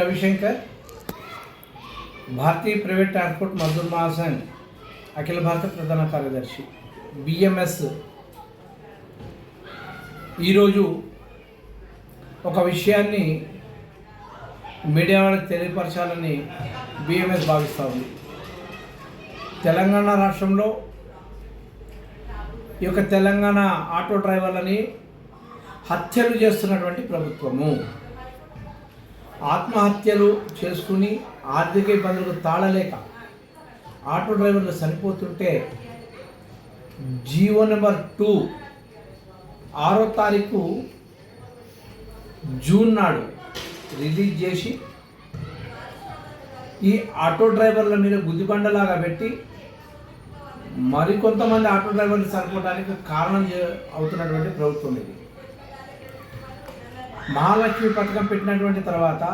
Ravishankar Bharatiya private transport Mazdoor Mahasangh అఖిల భారత ప్రధాన కార్యదర్శి బిఎంఎస్ ఈరోజు ఒక విషయాన్ని మీడియా వాళ్ళకి తెలియపరచాలని బిఎంఎస్ భావిస్తూ ఉంది. తెలంగాణ రాష్ట్రంలో ఈ యొక్క తెలంగాణ ఆటో డ్రైవర్లని హత్యలు చేస్తున్నటువంటి ప్రభుత్వము. ఆత్మహత్యలు చేసుకుని ఆర్థిక ఇబ్బందులకు తాళలేక ఆటో డ్రైవర్లు చనిపోతుంటే జీవో నెంబర్ టూ ఆరో తారీఖు జూన్ నాడు రిలీజ్ చేసి ఈ ఆటో డ్రైవర్ల మీద గుద్దిబండలాగా పెట్టి మరికొంతమంది ఆటో డ్రైవర్లు చనిపోవడానికి కారణం అవుతున్నటువంటి ప్రభుత్వం ఇది. మహాలక్ష్మి పథకం పెట్టినటువంటి తర్వాత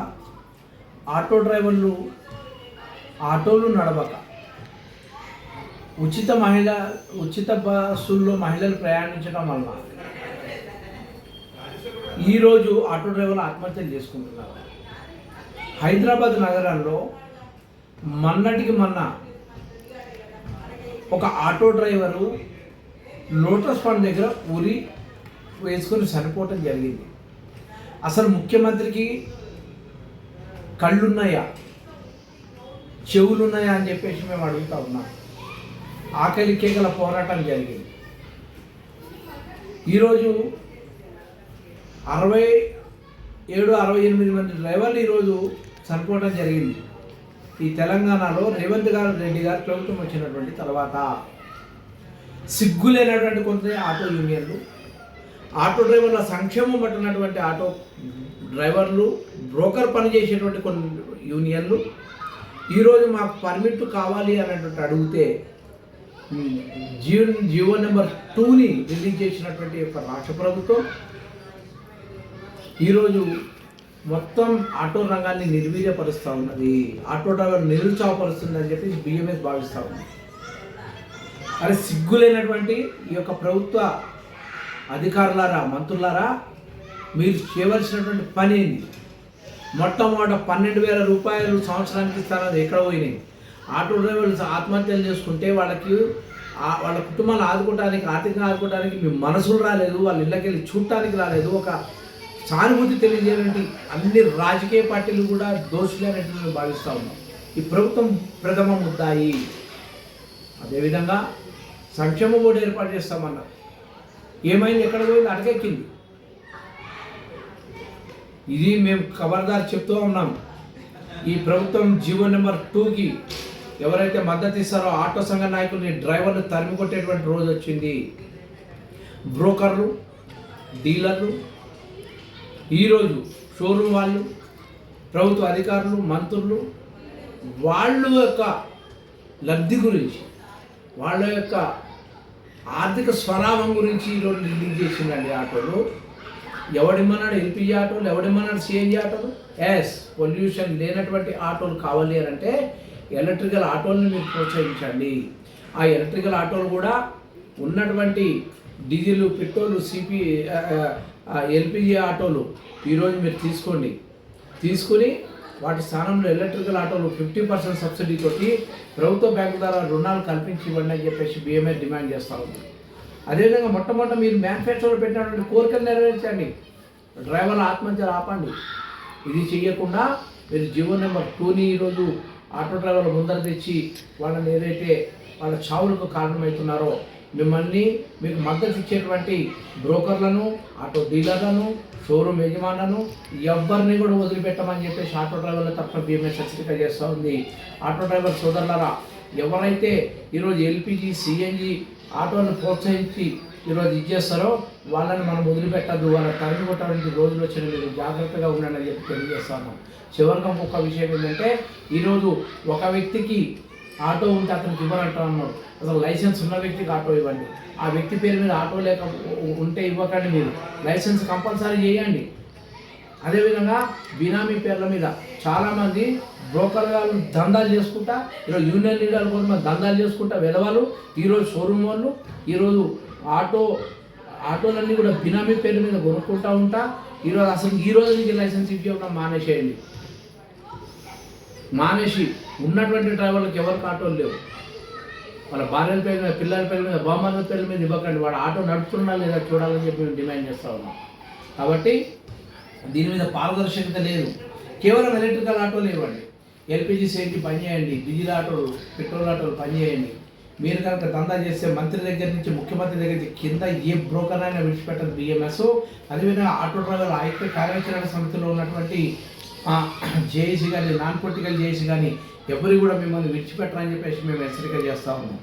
ఆటో డ్రైవర్లు ఆటోలు నడవక. ఉచిత మహిళ ఉచిత బస్సుల్లో మహిళలు ప్రయాణించడం వల్ల ఈరోజు ఆటో డ్రైవర్లు ఆత్మహత్యలు చేసుకుంటున్నారు. హైదరాబాద్ నగరంలో మొన్నటికి మొన్న ఒక ఆటో డ్రైవరు లోటస్ ఫండ్ దగ్గర ఉరి వేసుకొని చనిపోవటం జరిగింది. అసలు ముఖ్యమంత్రికి కళ్ళున్నాయా? చెవులున్నాయా అని చెప్పేసి మేము అడుగుతా ఉన్నాం. ఆకలికే గల పోరాటం జరిగింది. ఈరోజు అరవై ఏడు అరవై ఎనిమిది మంది డ్రైవర్లు ఈరోజు చనిపోవడం జరిగింది. ఈ తెలంగాణలో రేవంత్ గారు రెడ్డి గారు ప్రభుత్వం వచ్చినటువంటి తర్వాత సిగ్గులేనటువంటి కొంత ఆటో యూనియన్లు ఆటో డ్రైవర్ల సంక్షేమం పట్టినటువంటి ఆటో డ్రైవర్లు బ్రోకర్ పనిచేసేటువంటి కొన్ని యూనియన్లు. ఈరోజు మాకు పర్మిట్ కావాలి అనేటువంటి అడిగితే ఉమ్, జీవో జీవో నెంబర్ టూని రిలీజ్ చేసినటువంటి యొక్క రాష్ట్ర ప్రభుత్వం ఈరోజు మొత్తం ఆటో రంగాన్ని నిర్వీర్యపరుస్తూ ఉన్నది. ఆటో డ్రైవర్ నిరుత్సాహపరుస్తుంది అని చెప్పి బిఎంఎస్ భావిస్తూ ఉంది. అరే సిగ్గులేనటువంటి ఈ యొక్క ప్రభుత్వ అధికారులారా మంత్రులారా మీరు చేయవలసినటువంటి పని ఏంది? మొట్టమొదట పన్నెండు వేల రూపాయలు సంవత్సరానికి ఇస్తారని ఎక్కడ పోయినాయి? ఆటో డ్రైవర్లు ఆత్మహత్యలు చేసుకుంటే వాళ్ళకి వాళ్ళ కుటుంబాలు ఆదుకోవడానికి ఆర్థికంగా ఆదుకోవడానికి మీ మనసులు రాలేదు వాళ్ళ ఇళ్ళకి వెళ్ళి చూడటానికి రాలేదు. ఒక సానుభూతి తెలియజేయాలంటే అన్ని రాజకీయ పార్టీలు కూడా దోషులు అనేటువంటి మేము భావిస్తూ ఉన్నాం. ఈ ప్రభుత్వం ప్రథమ ముద్దాయి. అదేవిధంగా సంక్షేమ బోర్డు ఏర్పాటు చేస్తామన్నారు. ఏమైంది? ఎక్కడ పోయింది? అటకెక్కింది ఇది మేము ఖబర్దార్ చెప్తూ ఉన్నాం. ఈ ప్రభుత్వం జీవో నెంబర్ టూకి ఎవరైతే మద్దతు ఇస్తారో ఆటో సంఘ నాయకుల్ని డ్రైవర్లు తరిమి కొట్టేటువంటి రోజు వచ్చింది. బ్రోకర్లు డీలర్లు ఈరోజు షోరూమ్ వాళ్ళు ప్రభుత్వ అధికారులు మంత్రులు వాళ్ళు యొక్క లబ్ధి గురించి వాళ్ళ యొక్క ఆర్థిక స్వరావం గురించి ఈరోజు రిలీజ్ చేసిందండి ఆటోలు. ఎవడిమ్మన్నాడు ఎల్పిజి ఆటోలు ఎవడిమ్మన్నాడు సిఎన్జి ఆటోలు? ఎస్ పొల్యూషన్ లేనటువంటి ఆటోలు కావాలి అని అంటే ఎలక్ట్రికల్ ఆటోలను మీరు ప్రోత్సహించండి. ఆ ఎలక్ట్రికల్ ఆటోలు కూడా ఉన్నటువంటి డీజిల్ పెట్రోల్ సిపి ఎల్పిజి ఆటోలు ఈరోజు మీరు తీసుకోండి. తీసుకుని వాటి స్థానంలో ఎలక్ట్రికల్ ఆటోలు ఫిఫ్టీ పర్సెంట్ సబ్సిడీ తోటి ప్రభుత్వ బ్యాంకు ద్వారా రుణాలు కల్పించి ఇవ్వండి అని చెప్పేసి బిఎంఏ డిమాండ్ చేస్తూ ఉంది. అదేవిధంగా మొట్టమొదట మీరు మ్యానుఫ్యాక్చర్లో పెట్టినటువంటి కోరికలు నెరవేర్చండి. డ్రైవర్ల ఆత్మహత్యలు ఆపండి. ఇది చెయ్యకుండా మీరు జీవో నెంబర్ టూని ఈరోజు ఆటో డ్రైవర్ల ముందర తెచ్చి వాళ్ళని ఏదైతే వాళ్ళ చావులకు కారణమవుతున్నారో మిమ్మల్ని మీకు మద్దతు ఇచ్చేటువంటి బ్రోకర్లను ఆటో డీలర్లను షోరూమ్ యజమానులను ఎవ్వరిని కూడా వదిలిపెట్టమని చెప్పేసి ఆటో డ్రైవర్ల తరఫున బీఎంఎస్ హెచ్చరిక చేస్తూ ఉంది. ఆటో డ్రైవర్ సోదరులరా ఎవరైతే ఈరోజు ఎల్పిజి సిఎన్జి ఆటోలను ప్రోత్సహించి ఈరోజు ఇచ్చేస్తారో వాళ్ళని మనం వదిలిపెట్టద్దు వాళ్ళ తరిమి కొట్టడానికి రోజులు వచ్చిన మీరు జాగ్రత్తగా ఉండండి అని చెప్పి తెలియజేస్తాను చివరిగా ఒక విషయం ఏంటంటే ఈరోజు ఒక వ్యక్తికి ఆటో ఉంటే అతనికి ఇవ్వనంటా అన్నాడు. అసలు లైసెన్స్ ఉన్న వ్యక్తికి ఆటో ఇవ్వండి. ఆ వ్యక్తి పేరు మీద ఆటో లేక ఉంటే ఇవ్వకండి మీరు. లైసెన్స్ కంపల్సరీ చేయండి. అదేవిధంగా బినామీ పేర్ల మీద చాలామంది బ్రోకర్ వాళ్ళు దందాలు చేసుకుంటా ఈరోజు యూనియన్ లీడర్లు కొంతమంది దందాలు చేసుకుంటా వెధవాళ్ళు ఈరోజు షోరూమ్ వాళ్ళు ఈరోజు ఆటో ఆటోలన్నీ కూడా బినామీ పేరు మీద కొనుక్కుంటా ఉంటా. ఈరోజు అసలు ఈ రోజు నుంచి లైసెన్స్ ఇవ్వడం మానేసేయండి. మానేసి ఉన్నటువంటి డ్రైవర్లకు ఎవరికి ఆటోలు లేవు. వాళ్ళ భార్యల పేరు మీద పిల్లల పేరు మీద బామ్మల పేరు మీద ఇవ్వకండి. వాడు ఆటో నడుపుతున్నా లేదా చూడాలని చెప్పి మేము డిమాండ్ చేస్తూ ఉన్నాం. కాబట్టి దీని మీద పారదర్శకత లేదు. కేవలం ఎలక్ట్రికల్ ఆటోలు ఇవ్వండి ఎల్పిజి సేఫ్టీ పనిచేయండి డీజిల్ ఆటోలు పెట్రోల్ ఆటోలు పనిచేయండి మీరు కనుక దందా చేస్తే మంత్రి దగ్గర నుంచి ముఖ్యమంత్రి దగ్గర నుంచి కింద ఏ బ్రోకర్ అయినా విడిచిపెట్టదు. బిఎంఎస్. అదేవిధంగా ఆటో డ్రైవర్ ఐక్య కార్యాచరణ సమితిలో ఉన్నటువంటి జేఏసీ కానీ నాన్ పొలిటికల్ జేఏసీ కానీ ఎవరు కూడా మిమ్మల్ని విడిచిపెట్టరని చెప్పేసి మేము హెచ్చరిక చేస్తూ ఉన్నాం.